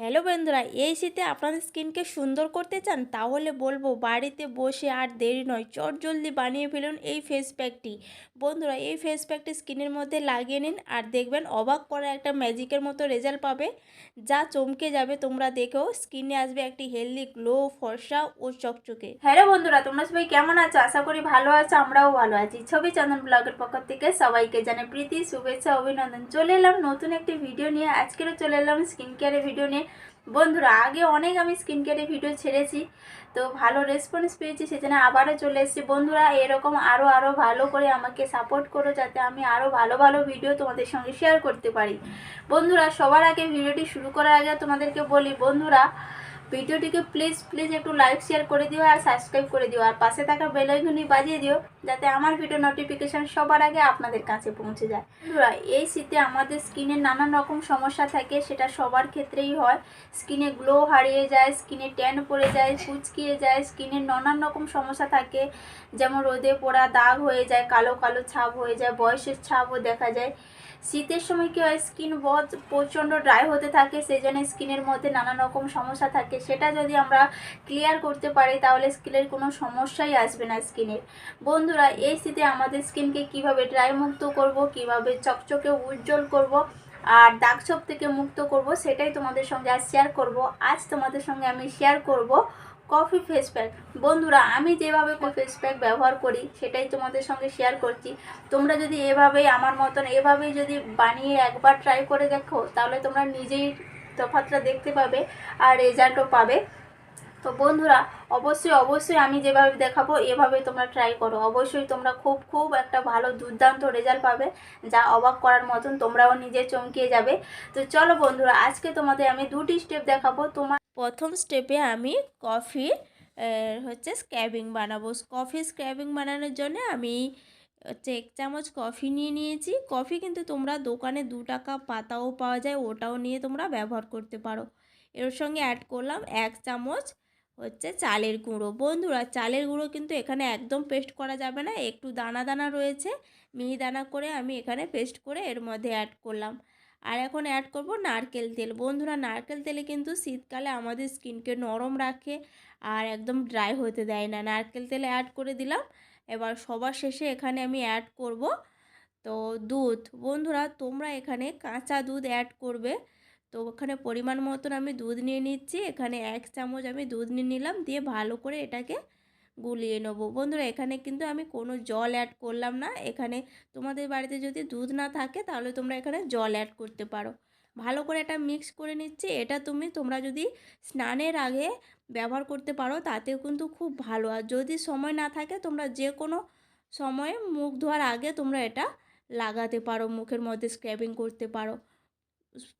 Hello বন্ধুরা, এই শীতে আপনাদের স্কিনকে সুন্দর করতে চান, তাহলে বলব বাড়িতে বসে আর দেরি নয়, চট জলদি বানিয়ে ফেলুন এই ফেস প্যাকটি বন্ধুরা, এই ফেস প্যাকটি স্কিনের মধ্যে লাগিয়ে নিন আর দেখবেন অবাক করা একটা ম্যাজিকের মতো রেজাল্ট পাবে, যা চমকে যাবে। তোমরা দেখেও স্কিনে আসবে একটি হেলদি গ্লো ফর্সা ও চকচকে। হ্যালো বন্ধুরা, তোমরা সবাই কেমন আছো? আশা করি ভালো আছো, আমরাও ভালো আছি। ছবি চন্দন ব্লগের পক্ষ থেকে সবাইকে জানে প্রীতি, শুভেচ্ছা, অভিনন্দন। চলে এলাম নতুন একটি ভিডিও নিয়ে। আজকেরও চলে এলাম স্কিন কেয়ারের ভিডিও নিয়ে। বন্ধুরা, আগে অনেক আমি স্কিন কেয়ারের ভিডিও ছেড়েছি, তো ভালো রেসপন্স পেয়েছি, সেজন্য আবারও চলে এসেছি। বন্ধুরা, এরকম আরও আরও ভালো করে আমাকে সাপোর্ট করো, যাতে আমি আরও ভালো ভালো ভিডিও তোমাদের সঙ্গে শেয়ার করতে পারি। বন্ধুরা, সবার আগে ভিডিওটি শুরু করার আগে তোমাদেরকে বলি, বন্ধুরা ভিডিওটিকে প্লিজ প্লিজ একটু লাইক শেয়ার করে দিও আর সাবস্ক্রাইব করে দিও। আর পাশে থাকা বেলাইকনি বাজিয়ে দিও, যাতে আমার ভিডিও নোটিফিকেশান সবার আগে আপনাদের কাছে পৌঁছে যায়। বন্ধুরা এই শীতে আমাদের স্কিনে নানান রকম সমস্যা থাকে, সেটা সবার ক্ষেত্রেই হয়। স্কিনে গ্লো হারিয়ে যায় স্কিনে ট্যান পড়ে যায়, কুচকিয়ে যায় স্কিনে নানান রকম সমস্যা থাকে। যেমন রোদে পোড়া দাগ হয়ে যায়, কালো কালো ছাপ হয়ে যায়, বয়সের ছাপও দেখা যায়। শীতের সময় কী হয়? স্কিন বহুত প্রচণ্ড ড্রাই হতে থাকে সেই জন্য স্কিনের মধ্যে নানান রকম সমস্যা থাকে। সেটা যদি আমরা ক্লিয়ার করতে পারি, তাহলে স্কিনের কোনো সমস্যাই আসবে না স্কিনের বন্ধুরা, এই শীতে আমাদের স্কিনকে কীভাবে ড্রাই মুক্ত করব, কীভাবে চকচকে উজ্জ্বল করব, আর দাগ ছোপ থেকে মুক্ত করব, সেটাই তোমাদের সঙ্গে আজ শেয়ার করব। আজ তোমাদের সঙ্গে আমি শেয়ার করব কফি ফেস প্যাক বন্ধুরা, আমি যেভাবে ফেস প্যাক ব্যবহার করি, সেটাই তোমাদের সঙ্গে শেয়ার করছি। তোমরা যদি এভাবেই, আমার মতন এভাবেই যদি বানিয়ে একবার ট্রাই করে দেখো, তাহলে তোমরা নিজেই তফাতটা দেখতে পাবে আর রেজাল্টও পাবে। তো বন্ধুরা, অবশ্যই অবশ্যই আমি যেভাবে দেখাবো, এভাবে তোমরা ট্রাই করো। অবশ্যই তোমরা খুব খুব একটা ভালো দুর্দান্ত রেজাল্ট পাবে, যা অবাক করার মতন তোমরাও নিজে চমকিয়ে যাবে। তো চলো বন্ধুরা, আজকে তোমাদের আমি দুটি স্টেপ দেখাবো। তোমার প্রথম স্টেপে আমি কফি হচ্ছে স্ক্র্যাবিং বানাবো। কফি স্ক্র্যাবিং বানানোর জন্য আমি হচ্ছে এক চামচ কফি নিয়ে নিয়েছি। কফি কিন্তু তোমরা দোকানে দু টাকা পাতাও পাওয়া যায়, ওটাও নিয়ে তোমরা ব্যবহার করতে পারো। এর সঙ্গে অ্যাড করলাম এক চামচ হচ্ছে চালের গুঁড়ো। বন্ধুরা, চালের গুঁড়ো কিন্তু এখানে একদম পেস্ট করা যাবে না, একটু দানা দানা রয়েছে, মিহি দানা করে আমি এখানে পেস্ট করে এর মধ্যে অ্যাড করলাম। আর এখন অ্যাড করব নারকেল তেল। বন্ধুরা, নারকেল তেলে কিন্তু শীতকালে আমাদের স্কিনকে নরম রাখে আর একদম ড্রাই হতে দেয় না। নারকেল তেলে অ্যাড করে দিলাম। এবার সবার শেষে এখানে আমি অ্যাড করব তো দুধ। বন্ধুরা, তোমরা এখানে কাঁচা দুধ অ্যাড করবে। তো ওখানে পরিমাণ মতন আমি দুধ নিয়ে নিচ্ছি। এখানে এক চামচ আমি দুধ নিয়ে নিলাম। দিয়ে ভালো করে এটাকে গুলিয়ে নেব। বন্ধুরা, এখানে কিন্তু আমি কোনো জল অ্যাড করলাম না। এখানে তোমাদের বাড়িতে যদি দুধ না থাকে, তাহলে তোমরা এখানে জল অ্যাড করতে পারো। ভালো করে এটা মিক্স করে নিচ্ছি। এটা তুমি, তোমরা যদি স্নানের আগে ব্যবহার করতে পারো, তাতেও কিন্তু খুব ভালো। আর যদি সময় না থাকে, তোমরা যে কোনো সময়ে মুখ ধোয়ার আগে তোমরা এটা লাগাতে পারো, মুখের মধ্যে স্ক্র্যাবিং করতে পারো।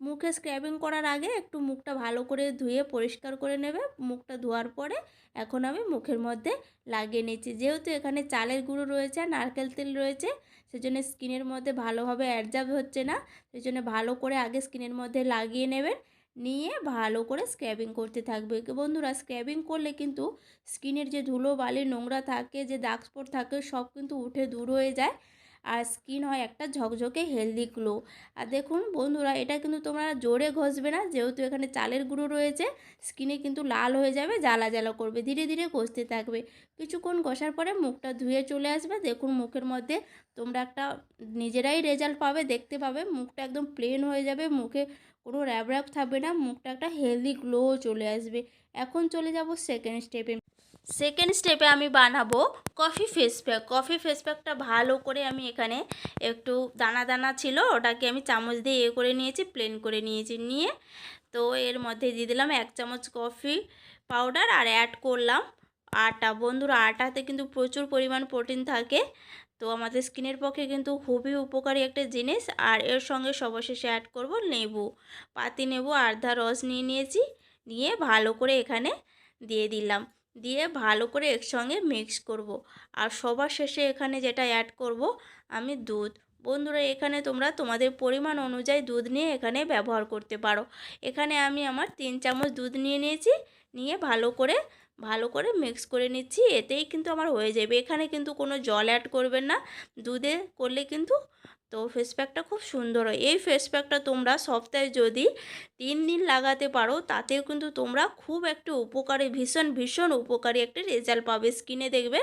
মুখে স্ক্র্যাবিং করার আগে একটু মুখটা ভালো করে ধুয়ে পরিষ্কার করে নেবে। মুখটা ধোয়ার পরে এখন আমি মুখের মধ্যে লাগিয়ে নিচ্ছি। যেহেতু এখানে চালের গুঁড়ো রয়েছে, নারকেল তেল রয়েছে, সেজন্য স্কিনের মধ্যে ভালোভাবে অ্যাডজাস্ট হচ্ছে না। সেই জন্য ভালো করে আগে স্কিনের মধ্যে লাগিয়ে নেবেন। নিয়ে ভালো করে স্ক্র্যাবিং করতে থাকবে। বন্ধুরা স্ক্র্যাবিং করলে কিন্তু স্কিনের যে ধুলো বালি নোংরা থাকে, যে দাগ স্পট থাকে, সব কিন্তু উঠে দূর হয়ে যায়। আর স্কিন হয় একটা ঝকঝকে হেলদি গ্লো আর দেখুন বন্ধুরা, এটা কিন্তু তোমরা জোরে ঘষবে না, যেহেতু এখানে চালের গুঁড়ো রয়েছে স্কিনে কিন্তু লাল হয়ে যাবে, জ্বালা জ্বালা করবে, ধীরে ধীরে ঘষতে থাকবে। কিছুক্ষণ ঘষার পরে মুখটা ধুয়ে চলে আসবে, দেখুন মুখের মধ্যে তোমরা একটা নিজেরাই রেজাল্ট পাবে, দেখতে পাবে, মুখটা একদম প্লেন হয়ে যাবে, মুখে কোনো র্যাব র্যাব থাকবে না, মুখটা একটা হেলদি গ্লো চলে আসবে। এখন চলে যাব সেকেন্ড স্টেপে সেকেন্ড স্টেপে আমি বানাবো coffee face pack coffee face প্যাকটা ভালো করে আমি এখানে একটু দানা দানা ছিল, ওটাকে আমি চামচ দিয়ে এ করে নিয়েছি প্লেন করে নিয়েছি নিয়ে। তো এর মধ্যে দিয়ে দিলাম এক চামচ কফি পাউডার আর অ্যাড করলাম আটা। বন্ধুরা, আটাতে কিন্তু প্রচুর পরিমাণ প্রোটিন থাকে। তো আমাদের স্কিনের পক্ষে কিন্তু খুবই উপকারী একটা জিনিস। আর এর সঙ্গে সবশেষে অ্যাড করব লেবু। পাতি নেবু আর্ধা রস নিয়ে নিয়েছি। নিয়ে ভালো করে এখানে দিয়ে দিলাম। দিয়ে ভালো করে একসঙ্গে মিক্স করব। আর সবার শেষে এখানে যেটা অ্যাড করব, আমি দুধ। বন্ধুরা, এখানে তোমরা তোমাদের পরিমাণ অনুযায়ী দুধ নিয়ে এখানে ব্যবহার করতে পারো। এখানে আমি আমার তিন চামচ দুধ নিয়ে নিয়েছি, নিয়ে ভালো করে ভালো করে মিক্স করে নিচ্ছি। এতেই কিন্তু আমার হয়ে যাবে। এখানে কিন্তু কোনো জল অ্যাড করবেন না। দুধে করলে কিন্তু তো ফেস প্যাকটা খুব সুন্দর হয়। এই ফেস প্যাকটা তোমরা সপ্তাহে যদি তিন দিন লাগাতে পারো, তাতেও কিন্তু তোমরা খুব একটা উপকারী, ভীষণ ভীষণ উপকারী একটা রেজাল্ট পাবে। স্কিনে দেখবে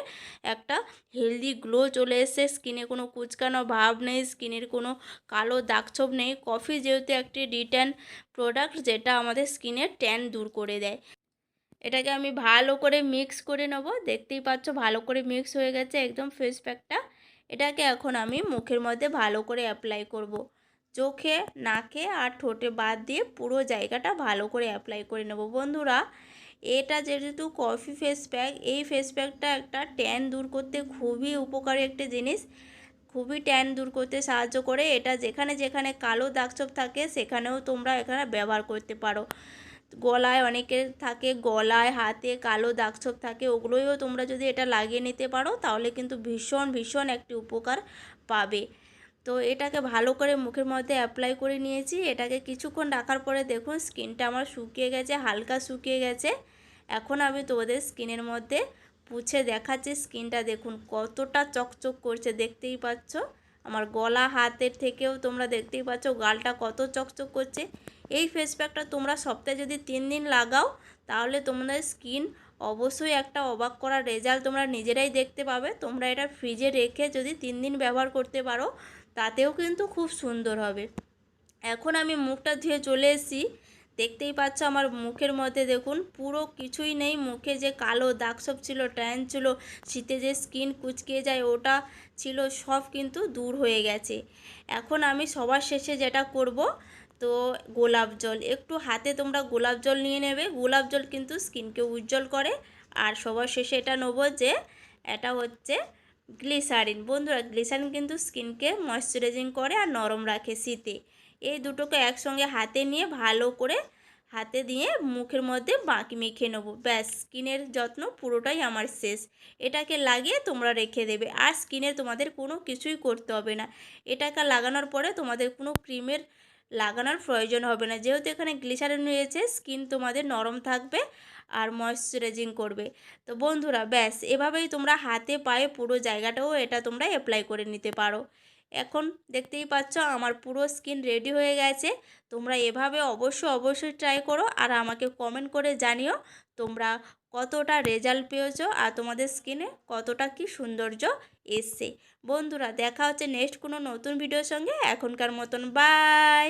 একটা হেলদি গ্লো চলে এসে স্কিনে কোনো কুচকানো ভাব নেই স্কিনের কোনো কালো দাগছোপ নেই। কফি যেহেতু একটি রিটার্ন প্রোডাক্ট যেটা আমাদের স্কিনের ট্যান দূর করে দেয়। এটাকে আমি ভালো করে মিক্স করে নেব। দেখতেই পাচ্ছ ভালো করে মিক্স হয়ে গেছে। একদম ফেস প্যাকটা এটাকে এখন আমি মুখের মধ্যে ভালো করে অ্যাপ্লাই করব। চোখে, নাকে আর ঠোঁটে বাদ দিয়ে পুরো জায়গাটা ভালো করে অ্যাপ্লাই করে নেব। বন্ধুরা, এটা যেহেতু কফি ফেস প্যাক এই ফেস প্যাকটা একটা ট্যান দূর করতে খুবই উপকারী একটা জিনিস। খুবই ট্যান দূর করতে সাহায্য করে। এটা যেখানে যেখানে কালো দাগছোপ থাকে, সেখানেও তোমরা এখানে ব্যবহার করতে পারো। গলায় অনেকের থাকে, গলায় হাতে কালো দাগছোপ থাকে ওগুলোও তোমরা যদি এটা লাগিয়ে নিতে পারো, তাহলে কিন্তু ভীষণ ভীষণ একটি উপকার পাবে। তো এটাকে ভালো করে মুখের মধ্যে অ্যাপ্লাই করে নিয়েছি। এটাকে কিছুক্ষণ রাখার পরে দেখুন, স্কিনটা আমার শুকিয়ে গেছে, হালকা শুকিয়ে গেছে। এখন আমি তোমাদের স্কিনের মধ্যে পুছে দেখাচ্ছি, স্কিনটা দেখুন কতটা চকচক করছে, দেখতেই পাচ্ছ? আমার গলা হাতের থেকেও তোমরা দেখতেই পাচ্ছ গালটা কত চকচক করছে। এই ফেস প্যাকটা তোমরা সপ্তাহে যদি তিন দিন লাগাও, তাহলে তোমাদের স্কিন অবশ্যই একটা অবাক করা রেজাল্ট তোমরা নিজেরাই দেখতে পাবে। তোমরা এটা ফ্রিজে রেখে যদি তিন দিন ব্যবহার করতে পারো, তাতেও কিন্তু খুব সুন্দর হবে। এখন আমি মুখটা ধুয়ে চলে এসেছি। দেখতেই পাচ্ছ আমার মুখের মধ্যে দেখুন, পুরো কিছুই নেই। মুখে যে কালো দাগ সব ছিল ট্যান ছিল, শীতে যে স্কিন কুচকে যায়, ওটা ছিল, সব কিন্তু দূর হয়ে গেছে। এখন আমি সবার শেষে যেটা করব, তো গোলাপ জল। একটু হাতে তোমরা গোলাপ জল নিয়ে নেবে। গোলাপ জল কিন্তু স্কিনকে উজ্জ্বল করে। আর সবার শেষে এটা নেব যে, এটা হচ্ছে গ্লিসারিন। বন্ধুরা, গ্লিসারিন কিন্তু স্কিনকে ময়শ্চারাইজিং করে আর নরম রাখে শীতে। এই দুটোকে একসঙ্গে হাতে নিয়ে ভালো করে হাতে দিয়ে মুখের মধ্যে বাঁকি মেখে নেব। ব্যাস, স্কিনের যত্ন পুরোটাই আমার শেষ। এটাকে লাগিয়ে তোমরা রেখে দেবে। আর স্কিনের তোমাদের কোনো কিছুই করতে হবে না। এটাকে লাগানোর পরে তোমাদের কোনো ক্রিমের লাগানোর প্রয়োজন হবে না। যেহেতু এখানে গ্লিসারিন রয়েছে, স্কিন তোমাদের নরম থাকবে আর ময়শ্চারাইজিং করবে। তো বন্ধুরা, ব্যাস, এভাবেই তোমরা হাতে পায়ে পুরো জায়গাটাও এটা তোমরা অ্যাপ্লাই করে নিতে পারো। এখন দেখতেই পাচ্ছ আমার পুরো স্কিন রেডি হয়ে গেছে। তোমরা এভাবে অবশ্যই অবশ্যই ট্রাই করো আর আমাকে কমেন্ট করে জানিও তোমরা কতটা রেজাল্ট পেয়েছ আর তোমাদের স্কিনে কতটা কি সৌন্দর্য এসছে। বন্ধুরা, দেখা হচ্ছে নেক্সট কোনো নতুন ভিডিওর সঙ্গে। এখনকার মতন বাই